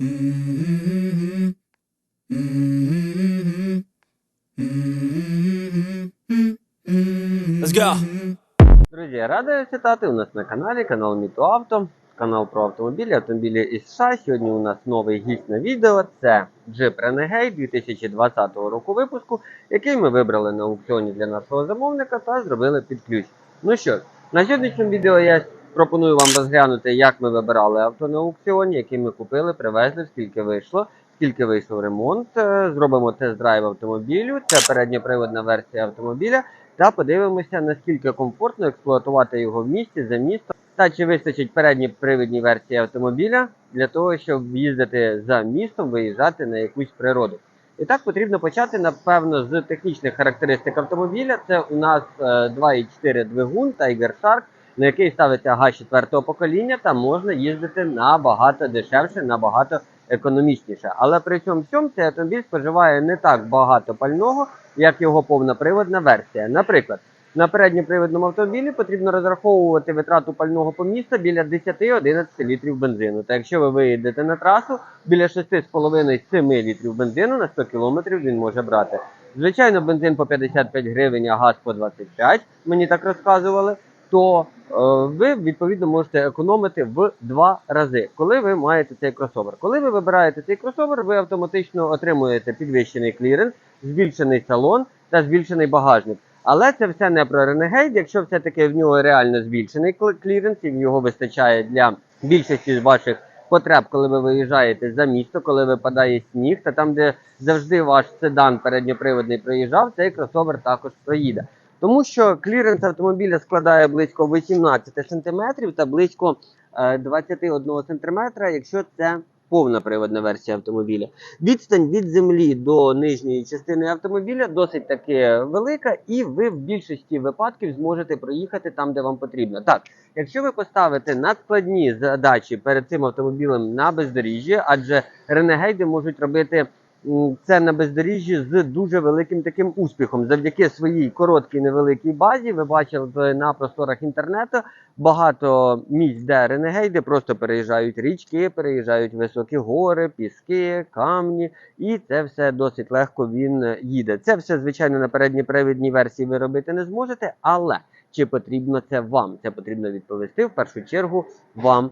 Let's go. Друзі, радий вітати у нас на каналі, канал Мітоавто, канал про автомобілі, автомобілі із США. Сьогодні у нас новий гість на відео. Це Jeep Renegade 2020 року випуску, який ми вибрали на аукціоні для нашого замовника та зробили під ключ. Ну що на сьогоднішньому відео я пропоную вам розглянути, як ми вибирали авто на аукціоні, які ми купили, привезли, скільки вийшло. Скільки вийшов ремонт, Е, зробимо тест-драйв автомобілю. Це передньоприводна версія автомобіля та подивимося, наскільки комфортно експлуатувати його в місті за містом, та чи вистачить передній привідній версії автомобіля для того, щоб їздити за містом, виїжджати на якусь природу. І так потрібно почати, напевно, з технічних характеристик автомобіля. Це у нас е, 2.4 двигун Tiger Shark, на який ставиться газ 4 покоління, та можна їздити набагато дешевше, набагато економічніше. Але при цьому всьому цей автомобіль споживає не так багато пального, як його повноприводна версія. Наприклад, на передньоприводному автомобілі потрібно розраховувати витрату пального по місту біля 10-11 літрів бензину. Та якщо ви виїдете на трасу, біля 6,5-7 літрів бензину на 100 км він може брати. Звичайно, бензин по 55 гривень, а газ по 25, мені так розказували. То е, ви відповідно можете економити в два рази, коли ви маєте цей кросовер. Коли ви вибираєте цей кросовер, ви автоматично отримуєте підвищений кліренс, збільшений салон та збільшений багажник. Але це все не про Renegade. Якщо все-таки в нього реально збільшений кліренс, і в нього вистачає для більшості з ваших потреб, коли ви виїжджаєте за місто, коли випадає сніг, та там, де завжди ваш седан передньоприводний проїжджав, цей кросовер також проїде. Тому що кліренс автомобіля складає близько 18 см та близько е, 21 см, якщо це повна приводна версія автомобіля. Відстань від землі до нижньої частини автомобіля досить таки велика, і ви в більшості випадків зможете проїхати там, де вам потрібно. Так, якщо ви поставите надскладні задачі перед цим автомобілем на бездоріжжі, адже ренегейди можуть робити це на бездоріжжі з дуже великим таким успіхом. Завдяки своїй короткій невеликій базі, ви бачили на просторах інтернету багато місць, де ренегейди просто переїжджають річки, переїжджають високі гори, піски, камні, і це все досить легко він їде. Це все, звичайно, на передньопривідній версії ви робити не зможете, але чи потрібно це вам? Це потрібно відповісти в першу чергу вам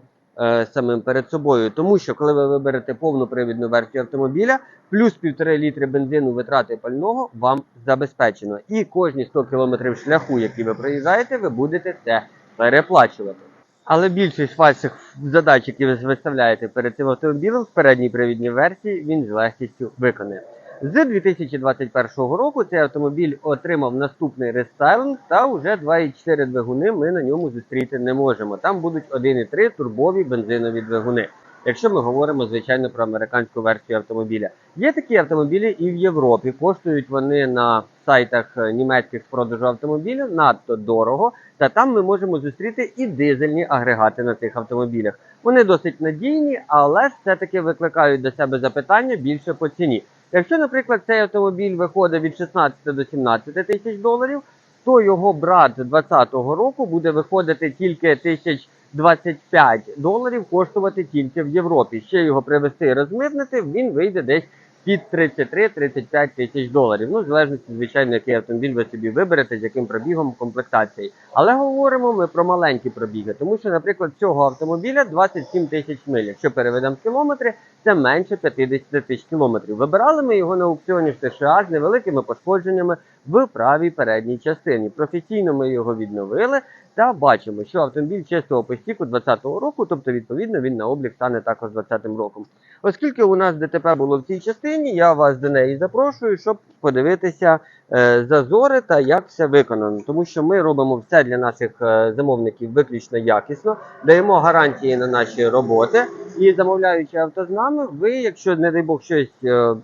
самим перед собою. Тому що коли ви виберете повну привідну версію автомобіля, плюс півтори літри бензину витрати пального вам забезпечено. І кожні 100 км шляху, який ви проїжджаєте, ви будете це переплачувати. Але більшість ваших задач, які ви виставляєте перед цим автомобілем в передній привідній версії, він з легкістю виконає. З 2021 року цей автомобіль отримав наступний рестайлинг, та вже 2,4 двигуни ми на ньому зустріти не можемо. Там будуть 1,3 турбові бензинові двигуни. Якщо ми говоримо, звичайно, про американську версію автомобіля. Є такі автомобілі і в Європі. Коштують вони на сайтах е, німецьких з продажу автомобілів надто дорого. Та там ми можемо зустріти і дизельні агрегати на цих автомобілях. Вони досить надійні, але все-таки викликають до себе запитання більше по ціні. Якщо, наприклад, цей автомобіль виходить від 16 до 17 тисяч доларів, то його брат 2020 року буде виходити тільки тисяч 25 доларів, коштувати тільки в Європі. Ще його привезти і розмитнити, він вийде десь під 33-35 тисяч доларів. Ну, в залежності, звичайно, який автомобіль ви собі виберете, з яким пробігом комплектації. Але говоримо ми про маленькі пробіги, тому що, наприклад, цього автомобіля 27 тисяч миль. Якщо переведемо кілометри, це менше 50 тисяч кілометрів. Вибирали ми його на аукціоні в США з невеликими пошкодженнями в правій передній частині. Професійно ми його відновили та бачимо, що автомобіль чистого постіку 2020 року, тобто, відповідно, він на облік стане також 2020 роком. Оскільки у нас ДТП було в цій частині, я вас до неї запрошую, щоб подивитися зазори та як все виконано. Тому що ми робимо все для наших е, замовників виключно якісно, даємо гарантії на наші роботи. І замовляючи авто з нами, ви, якщо, не дай Бог, щось е,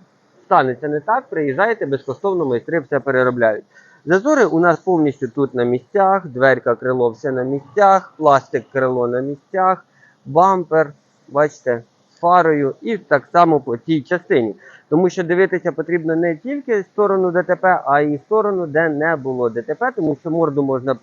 станеться не так, приїжджаєте безкоштовно, майстри все переробляють. Зазори у нас повністю тут на місцях, дверка, крило все на місцях, пластик, крило на місцях, бампер, бачите, з фарою і так само по цій частині. Тому що дивитися потрібно не тільки сторону ДТП, а й сторону, де не було ДТП, тому що морду можна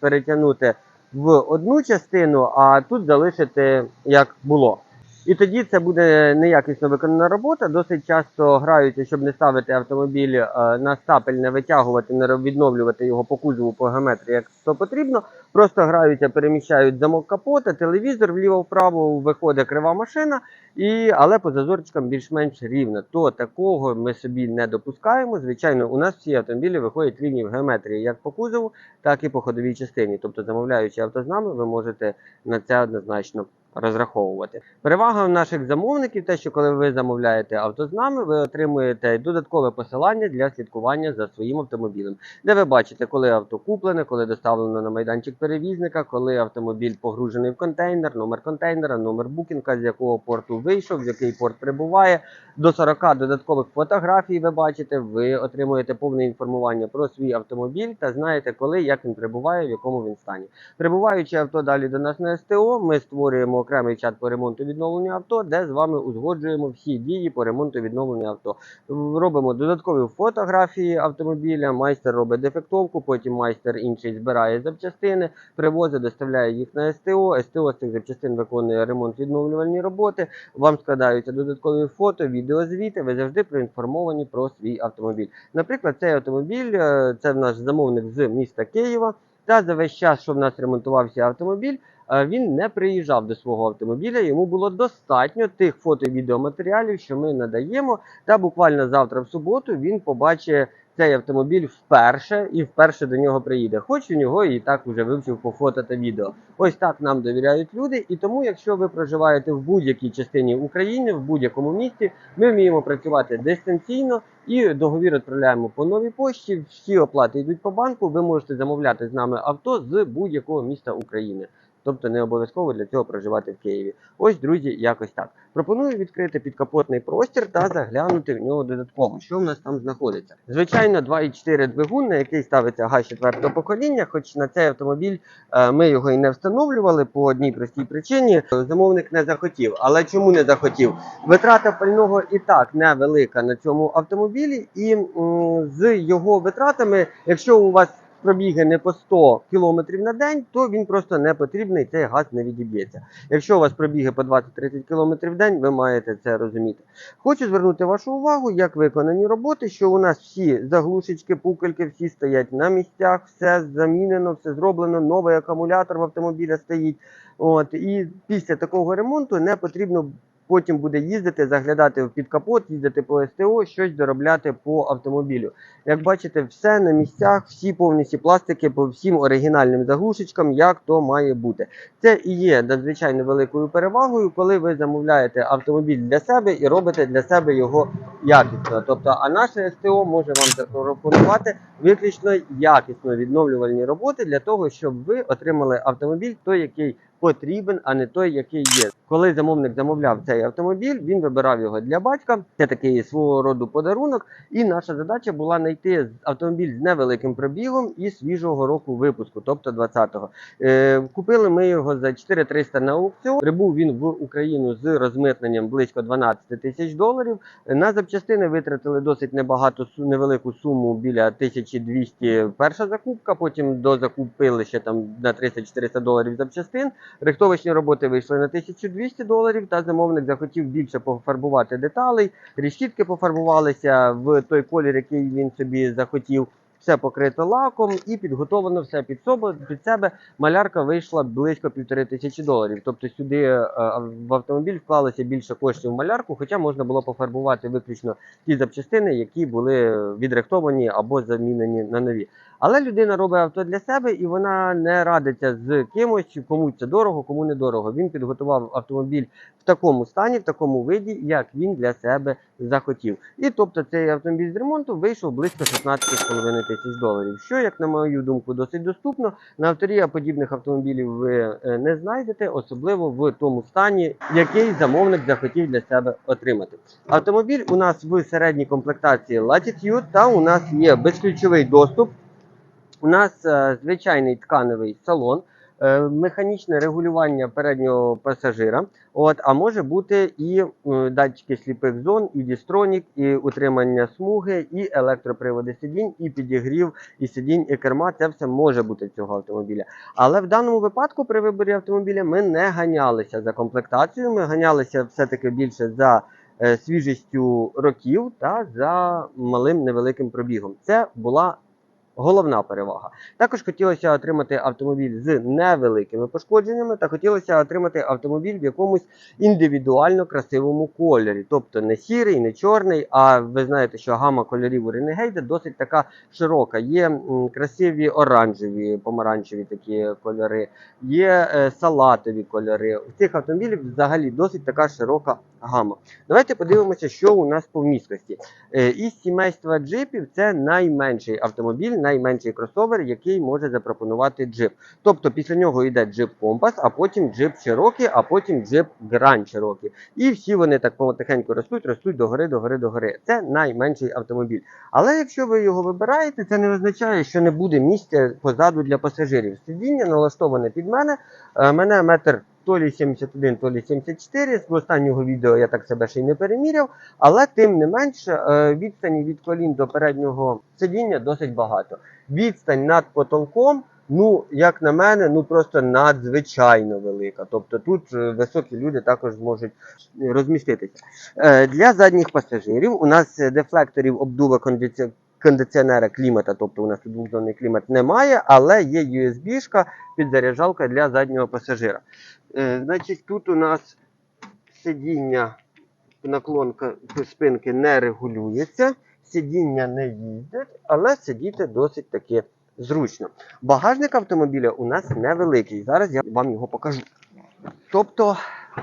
перетягнути в одну частину, а тут залишити як було. І тоді це буде неякісно виконана робота. Досить часто граються, щоб не ставити автомобіль е, на стапель, не витягувати, не відновлювати його по кузову по геометрії, як то потрібно. Просто граються, переміщають замок капота, телевізор вліво-вправо виходить крива машина, і, але по зазорчикам більш-менш рівно. То такого ми собі не допускаємо. Звичайно, у нас всі автомобілі виходять рівні в геометрії як по кузову, так і по ходовій частині. Тобто, замовляючи авто з нами, ви можете на це однозначно розраховувати. Перевага наших замовників, те, що коли ви замовляєте авто з нами, ви отримуєте додаткове посилання для слідкування за своїм автомобілем, де ви бачите, коли авто куплене, коли доставлено на майданчик перевізника, коли автомобіль погружений в контейнер, номер контейнера, номер букінга, з якого порту вийшов, в який порт прибуває. До 40 додаткових фотографій ви бачите, ви отримуєте повне інформування про свій автомобіль та знаєте, коли як він прибуває, в якому він стані. Прибуваючи авто далі до нас на СТО, ми створюємо окремий чат по ремонту відновлення авто, де з вами узгоджуємо всі дії по ремонту відновлення авто. Робимо додаткові фотографії автомобіля, майстер робить дефектовку, потім майстер інший збирає запчастини, привозить, доставляє їх на СТО. СТО з цих запчастин виконує ремонт відновлювальні роботи. Вам складаються додаткові фото, відеозвіти. Ви завжди проінформовані про свій автомобіль. Наприклад, цей автомобіль е, це наш замовник з міста Києва. Та за весь час, що в нас ремонтувався автомобіль, е, він не приїжджав до свого автомобіля. Йому було достатньо тих фото і відеоматеріалів, що ми надаємо. Та буквально завтра, в суботу, він побачить цей автомобіль вперше і вперше до нього приїде. Хоч у нього і так уже вивчив по фото та відео. Ось так нам довіряють люди. І тому, якщо ви проживаєте в будь-якій частині України, в будь-якому місті, ми вміємо працювати дистанційно і договір відправляємо по новій пошті. Всі оплати йдуть по банку. Ви можете замовляти з нами авто з будь-якого міста України. Тобто не обов'язково для цього проживати в Києві. Ось, друзі, якось так. Пропоную відкрити підкапотний простір та заглянути в нього додатково. Що в нас там знаходиться? Звичайно, 2,4 двигун, на який ставиться газ 4 покоління, хоч на цей автомобіль е, ми його і не встановлювали по одній простій причині. Замовник не захотів. Але чому не захотів? Витрата пального і так невелика на цьому автомобілі, і з його витратами, якщо у вас пробіги не по 100 км на день, то він просто не потрібний, цей газ не відіб'ється. Якщо у вас пробіги по 20-30 км в день, ви маєте це розуміти. Хочу звернути вашу увагу, як виконані роботи, що у нас всі заглушечки, пукельки, всі стоять на місцях, все замінено, все зроблено, новий акумулятор в автомобіля стоїть. От, і після такого ремонту не потрібно потім буде їздити, заглядати в підкапот, їздити по СТО, щось доробляти по автомобілю. Як бачите, все на місцях, всі повністю пластики по всім оригінальним заглушечкам, як то має бути. Це і є надзвичайно великою перевагою, коли ви замовляєте автомобіль для себе і робите для себе його якісно. Тобто, а наше СТО може вам запропонувати виключно якісно відновлювальні роботи для того, щоб ви отримали автомобіль, той, який потрібен, а не той, який є. Коли замовник замовляв цей автомобіль, він вибирав його для батька. Це такий свого роду подарунок. І наша задача була знайти автомобіль з невеликим пробігом і свіжого року випуску, тобто 20-го. Е, купили ми його за 4300 на аукціон. Прибув він в Україну з розмитненням близько 12 тисяч доларів. На запчастини витратили досить небагато невелику суму біля 1200 перша закупка. Потім дозакупили ще там на 300-400 доларів запчастин. Рихтовочні роботи вийшли на 1200 доларів, та замовник захотів більше пофарбувати деталей. Решітки пофарбувалися в той колір, який він собі захотів. Все покрито лаком і підготовлено все під себе. Під себе малярка вийшла близько півтори тисячі доларів. Тобто сюди е, в автомобіль вклалося більше коштів в малярку, хоча можна було пофарбувати виключно ті запчастини, які були відрихтовані або замінені на нові. Але людина робить авто для себе і вона не радиться з кимось, кому це дорого, кому не дорого. Він підготував автомобіль в такому стані, в такому виді, як він для себе захотів. І тобто цей автомобіль з ремонту вийшов близько 16,5 тисяч доларів. Що, як на мою думку, досить доступно. На авторія подібних автомобілів ви е, не знайдете, особливо в тому стані, який замовник захотів для себе отримати. Автомобіль у нас в середній комплектації Latitude, та у нас є безключовий доступ. У нас е, звичайний тканевий салон. е, механічне регулювання переднього пасажира. От, а може бути і датчики сліпих зон, і дістронік, і утримання смуги, і електроприводи сидінь, і підігрів, і сидінь, і керма. Це все може бути цього автомобіля. Але в даному випадку при виборі автомобіля ми не ганялися за комплектацією, ми ганялися все-таки більше за е, свіжістю років та за малим невеликим пробігом. Це була головна перевага. Також хотілося отримати автомобіль з невеликими пошкодженнями, та хотілося отримати автомобіль в якомусь індивідуально красивому кольорі. Тобто не сірий, не чорний. А ви знаєте, що гама кольорів у Renegade досить така широка. Є красиві оранжеві, помаранчеві такі кольори, є е, салатові кольори. У цих автомобілів взагалі досить така широка гама. Давайте подивимося, що у нас по вмісткості. Е, Із сімейства джипів це найменший автомобіль, найменший кросовер, який може запропонувати джип. Тобто після нього йде джип Компас, а потім джип Cherokee, а потім джип Grand Cherokee. І всі вони так потихеньку ростуть, ростуть догори, догори, догори. Це найменший автомобіль. Але якщо ви його вибираєте, це не означає, що не буде місця позаду для пасажирів. Сидіння налаштоване під мене. Е, Мене метр то лі 71, то лі 74. З останнього відео я так себе ще й не переміряв. Але тим не менше, е, відстані від колін до переднього сидіння досить багато. Відстань над потолком, ну, як на мене, ну просто надзвичайно велика. Тобто тут е, високі люди також зможуть е, розміститися. Для задніх пасажирів у нас дефлекторів обдува кондиці... кондиціонера клімата, тобто у нас тут двохзонний клімат немає, але є USB-шка підзаряджалка для заднього пасажира. Е, Значить, тут у нас сидіння, наклонка спинки не регулюється, сидіння не їздять, але сидіти досить таки зручно. Багажник автомобіля у нас невеликий. Зараз я вам його покажу. Тобто,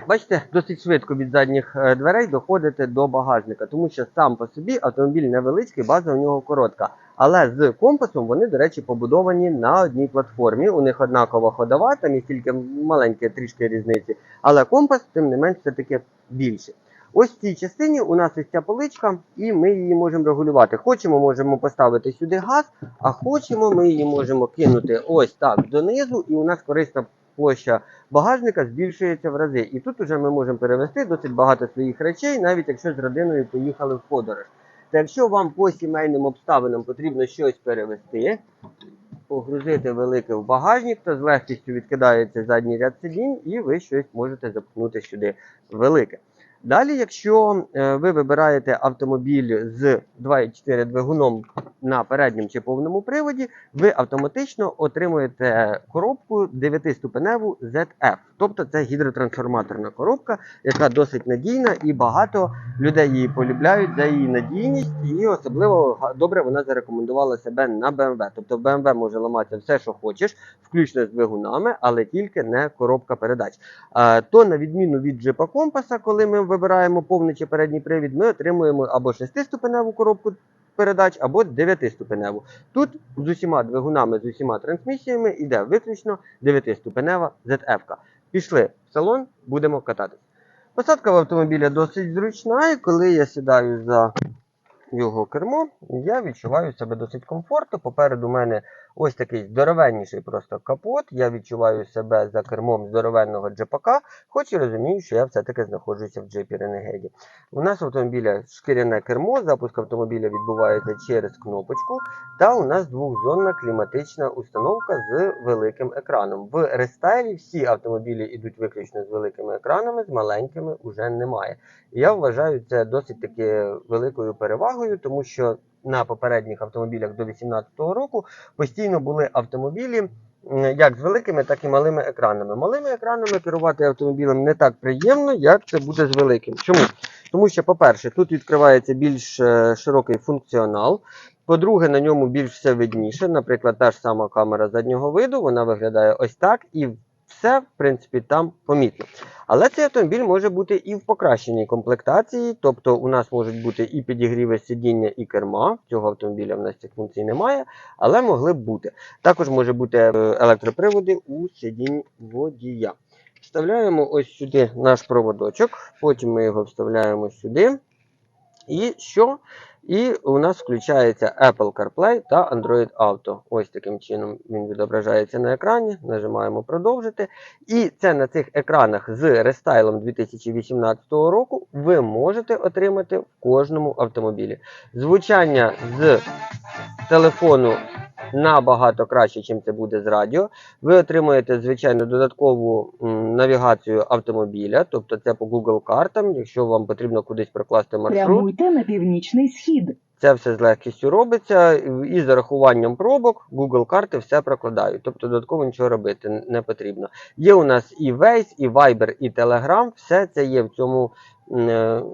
бачите, досить швидко від задніх е, дверей доходите до багажника, тому що сам по собі автомобіль невеличкий, база у нього коротка. Але з компасом вони, до речі, побудовані на одній платформі. У них однакова ходова, там є тільки маленькі трішки різниці. Але компас, тим не менш, все-таки більший. Ось в цій частині у нас ось ця поличка, і ми її можемо регулювати. Хочемо, можемо поставити сюди газ, а хочемо, ми її можемо кинути ось так донизу, і у нас корисна площа багажника збільшується в рази. І тут уже ми можемо перевести досить багато своїх речей, навіть якщо з родиною поїхали в подорож. Та якщо вам по сімейним обставинам потрібно щось перевести, погрузити велике в багажник, то з легкістю відкидається задній ряд сидінь, і ви щось можете запхнути сюди велике. Далі, якщо е, ви вибираєте автомобіль з 2,4 двигуном на передньому чи повному приводі, ви автоматично отримуєте коробку 9-ступеневу ZF. Тобто це гідротрансформаторна коробка, яка досить надійна і багато людей її полюбляють за її надійність, і особливо добре вона зарекомендувала себе на BMW. Тобто в BMW може ламатися все, що хочеш, включно з двигунами, але тільки не коробка передач. То на відміну від джипа компаса, коли ми вибираємо повний чи передній привід, ми отримуємо або 6-ступеневу коробку передач, або 9-ступеневу. Тут з усіма двигунами, з усіма трансмісіями йде виключно 9-ступенева ZF. -ка. Пішли в салон, будемо кататись. Посадка в автомобіля досить зручна, і коли я сідаю за його кермо, я відчуваю себе досить комфортно. Попереду мене ось такий здоровенніший просто капот. Я відчуваю себе за кермом здоровенного джипака, хоч і розумію, що я все-таки знаходжуся в джипі Renegade. У нас в автомобіля шкіряне кермо, запуск автомобіля відбувається через кнопочку, та у нас двохзонна кліматична установка з великим екраном. В рестайлі всі автомобілі йдуть виключно з великими екранами, з маленькими вже немає. Я вважаю це досить таки великою перевагою, тому що на попередніх автомобілях до 2018 року постійно були автомобілі. Як з великими, так і малими екранами. Малими екранами керувати автомобілем не так приємно, як це буде з великим. Чому? Тому що, по-перше, тут відкривається більш е, широкий функціонал. По-друге, на ньому більш все видніше. Наприклад, та ж сама камера заднього виду, вона виглядає ось так, і все, в принципі, там помітно. Але цей автомобіль може бути і в покращеній комплектації, тобто у нас можуть бути і підігріви сидіння, і керма. Цього автомобіля в нас цих функцій немає, але могли б бути. Також може бути е, електроприводи у сидінь водія. Вставляємо ось сюди наш проводочок, потім ми його вставляємо сюди. І що? І у нас включається Apple CarPlay та Android Auto. Ось таким чином він відображається на екрані. Нажимаємо продовжити. І це на цих екранах з рестайлом 2018 року ви можете отримати в кожному автомобілі. Звучання з телефону набагато краще, ніж це буде з радіо. Ви отримуєте, звичайно, додаткову навігацію автомобіля, тобто це по Google картам, якщо вам потрібно кудись прокласти маршрут. Прямуйте на північний схід. Це все з легкістю робиться, і з зарахуванням пробок Google карти все прокладають. Тобто додатково нічого робити не потрібно. Є у нас і Waze, і Viber, і Telegram. Все це є в цьому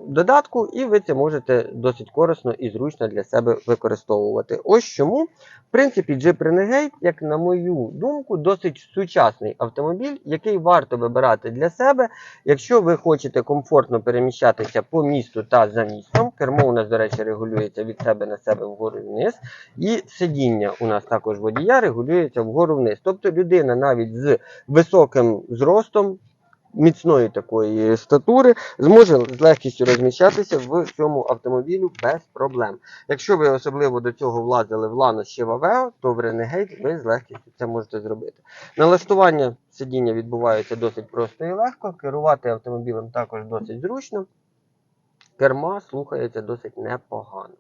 додатку, і ви це можете досить корисно і зручно для себе використовувати. Ось чому. В принципі, Jeep Renegade, як на мою думку, досить сучасний автомобіль, який варто вибирати для себе, якщо ви хочете комфортно переміщатися по місту та за містом. Кермо у нас, до речі, регулюється від себе на себе вгору і вниз. І сидіння у нас також водія регулюється вгору вниз. Тобто людина навіть з високим зростом. Міцної такої статури зможе з легкістю розміщатися в цьому автомобілю без проблем. Якщо ви особливо до цього влазили в Lanos чи в Aveo, то в Renegade ви з легкістю це можете зробити. Налаштування сидіння відбувається досить просто і легко. Керувати автомобілем також досить зручно. Керма слухається досить непогано.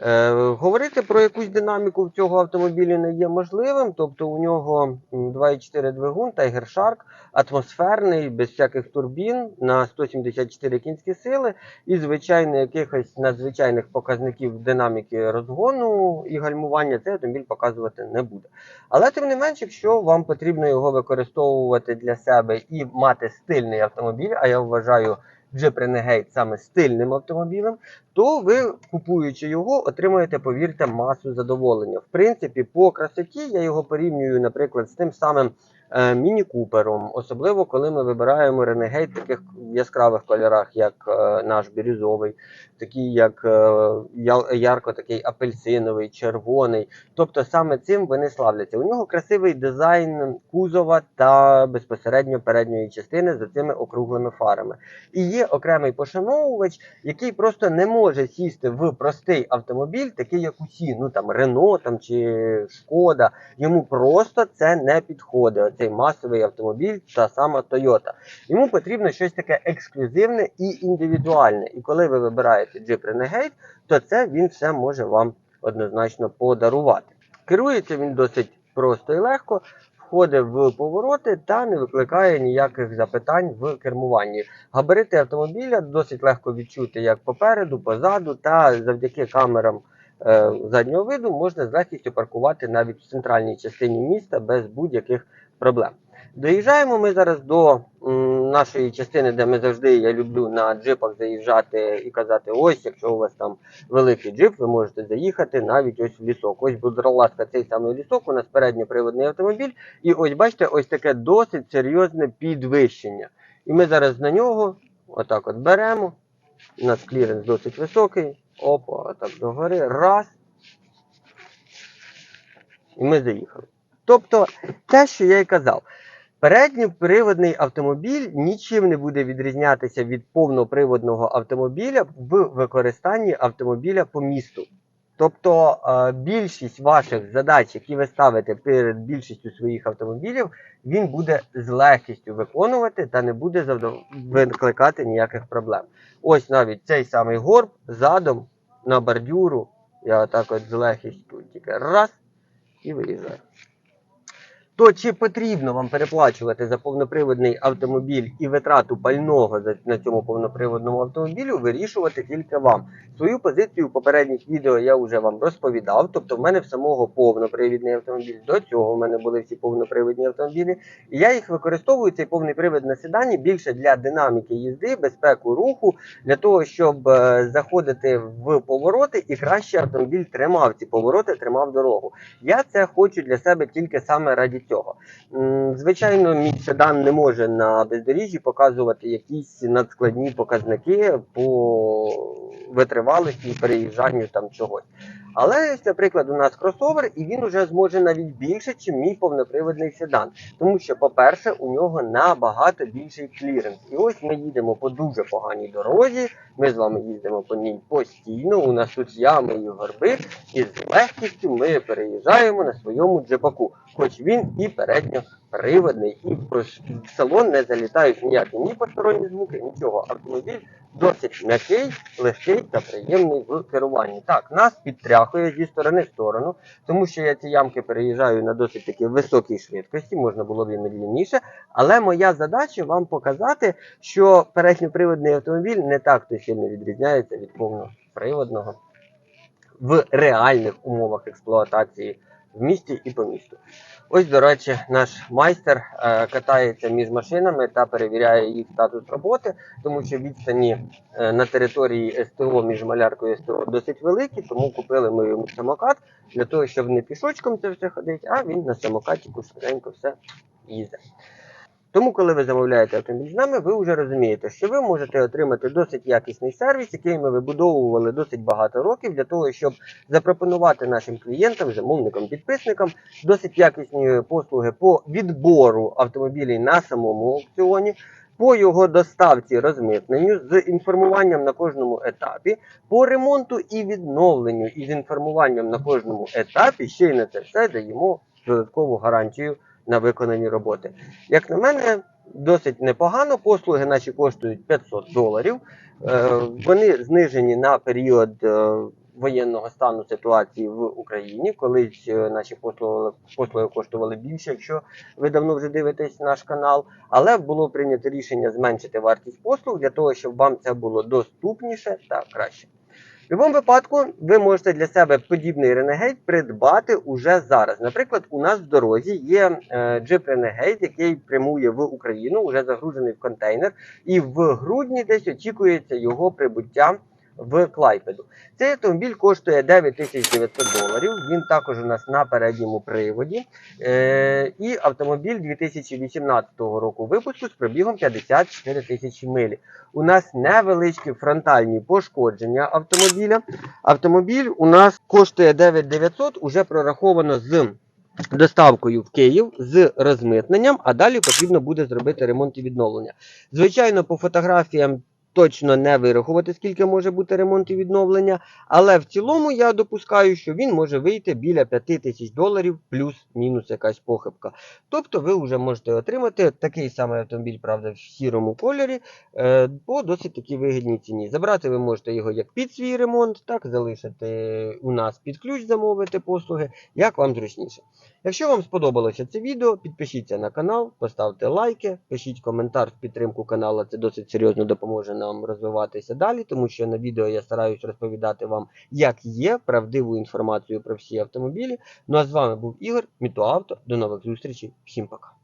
Е, говорити про якусь динаміку в цього автомобілю не є можливим. Тобто у нього м, 2,4 двигун Tiger Shark, атмосферний, без всяких турбін на 174 кінські сили, і звичайно, якихось надзвичайних показників динаміки розгону і гальмування цей автомобіль показувати не буде. Але тим не менш, якщо вам потрібно його використовувати для себе і мати стильний автомобіль, а я вважаю Jeep Renegade саме стильним автомобілем, то ви, купуючи його, отримуєте, повірте, масу задоволення. В принципі, по красоті я його порівнюю, наприклад, з тим самим е, Міні Купером, особливо коли ми вибираємо в таких яскравих кольорах, як е, наш бірюзовий, такий як е, ярко такий апельсиновий, червоний. Тобто саме цим вони славляться. У нього красивий дизайн кузова та безпосередньо передньої частини з цими округлими фарами. І є окремий пошановувач, який просто не може сісти в простий автомобіль, такий як усі, ну там Рено там чи Шкода. Йому просто це не підходить. Оцей масовий автомобіль, та сама Toyota. Йому потрібно щось таке ексклюзивне і індивідуальне. І коли ви вибираєте Jeep Renegade, то це він все може вам однозначно подарувати. Керується він досить просто і легко. Входить в повороти та не викликає ніяких запитань в кермуванні. Габарити автомобіля досить легко відчути як попереду, позаду, та завдяки камерам е, заднього виду можна з легкістю паркувати навіть в центральній частині міста без будь-яких проблем. Доїжджаємо ми зараз до нашої частини, де ми завжди я люблю на джипах заїжджати і казати: ось, якщо у вас там великий джип, ви можете заїхати навіть ось в лісок. Ось, будь ласка, цей самий лісок, у нас передньоприводний автомобіль. І ось бачите, ось таке досить серйозне підвищення. І ми зараз на нього отак от беремо. У нас кліренс досить високий. Опа, отак догори. Раз. І ми заїхали. Тобто, те, що я й казав, передньоприводний автомобіль нічим не буде відрізнятися від повноприводного автомобіля в використанні автомобіля по місту. Тобто е, більшість ваших задач, які ви ставите перед більшістю своїх автомобілів, він буде з легкістю виконувати та не буде викликати ніяких проблем. Ось навіть цей самий горб задом на бордюру. Я отак от з легкістю тільки раз і виїжджаю. То чи потрібно вам переплачувати за повноприводний автомобіль і витрату пального на цьому повноприводному автомобілю, вирішувати тільки вам. Свою позицію в попередніх відео я вже вам розповідав. Тобто, в мене в самого повнопривідний автомобіль. До цього в мене були всі повнопривідні автомобілі. І я їх використовую цей повний привід на седані більше для динаміки їзди, безпеку руху, для того, щоб е, заходити в повороти і краще автомобіль тримав ці повороти, тримав дорогу. Я це хочу для себе тільки саме раді цього. Звичайно, мій седан не може на бездоріжжі показувати якісь надскладні показники по витривалості і переїжджанню там чогось. Але наприклад, у нас кросовер, і він вже зможе навіть більше, ніж мій повноприводний седан. Тому що, по-перше, у нього набагато більший кліренс. І ось ми їдемо по дуже поганій дорозі. Ми з вами їздимо по ній постійно. У нас тут ями і горби, і з легкістю ми переїжджаємо на своєму джепаку, хоч він і передньоприводний, і в салон не залітають ніякі ні посторонні звуки, нічого. Автомобіль досить м'який, легкий та приємний в керуванні. Так, нас підтряхує зі сторони в сторону, тому що я ці ямки переїжджаю на досить таки високій швидкості, можна було б і медленніше. Але моя задача вам показати, що передньоприводний автомобіль не так то сильно відрізняється від повноприводного в реальних умовах експлуатації в місті і по місту. Ось, до речі, наш майстер е, катається між машинами та перевіряє їх статус роботи, тому що відстані е, на території СТО між маляркою і СТО досить великі, тому купили ми йому самокат для того, щоб не пішочком це все ходить, а він на самокаті швиденько все їздить. Тому, коли ви замовляєте автомобіль з нами, ви вже розумієте, що ви можете отримати досить якісний сервіс, який ми вибудовували досить багато років, для того, щоб запропонувати нашим клієнтам, замовникам, підписникам досить якісні послуги по відбору автомобілів на самому аукціоні. По його доставці розмитненню з інформуванням на кожному етапі, по ремонту і відновленню із інформуванням на кожному етапі, ще й на це все даємо додаткову гарантію на виконані роботи. Як на мене, досить непогано. Послуги наші коштують 500 доларів. Е, Вони знижені на період е, воєнного стану ситуації в Україні. Колись е, наші послуги, послуги коштували більше, якщо ви давно вже дивитесь наш канал. Але було прийнято рішення зменшити вартість послуг для того, щоб вам це було доступніше та краще. В будь-якому випадку ви можете для себе подібний Renegade придбати уже зараз. Наприклад, у нас в дорозі є джип Renegade, який прямує в Україну, уже загружений в контейнер, і в грудні десь очікується його прибуття в Клайпеду. Цей автомобіль коштує 9900 доларів. Він також у нас на передньому приводі. Е, і автомобіль 2018 року випуску з пробігом 54 тисячі милі. У нас невеличкі фронтальні пошкодження автомобіля. Автомобіль у нас коштує 9900, уже прораховано з доставкою в Київ з розмитненням, а далі потрібно буде зробити ремонт і відновлення. Звичайно, по фотографіям точно не вирахувати, скільки може бути ремонт і відновлення, але в цілому я допускаю, що він може вийти біля 5 тисяч доларів плюс-мінус якась похибка. Тобто ви вже можете отримати такий самий автомобіль, правда, в сірому кольорі е, по досить такій вигідній ціні. Забрати ви можете його як під свій ремонт, так залишити у нас під ключ, замовити послуги, як вам зручніше. Якщо вам сподобалося це відео, підпишіться на канал, поставте лайки, пишіть коментар в підтримку каналу, це досить серйозно допоможе нам розвиватися далі, тому що на відео я стараюсь розповідати вам, як є, правдиву інформацію про всі автомобілі. Ну а з вами був Ігор, Мітоавто. До нових зустрічей. Всім пока.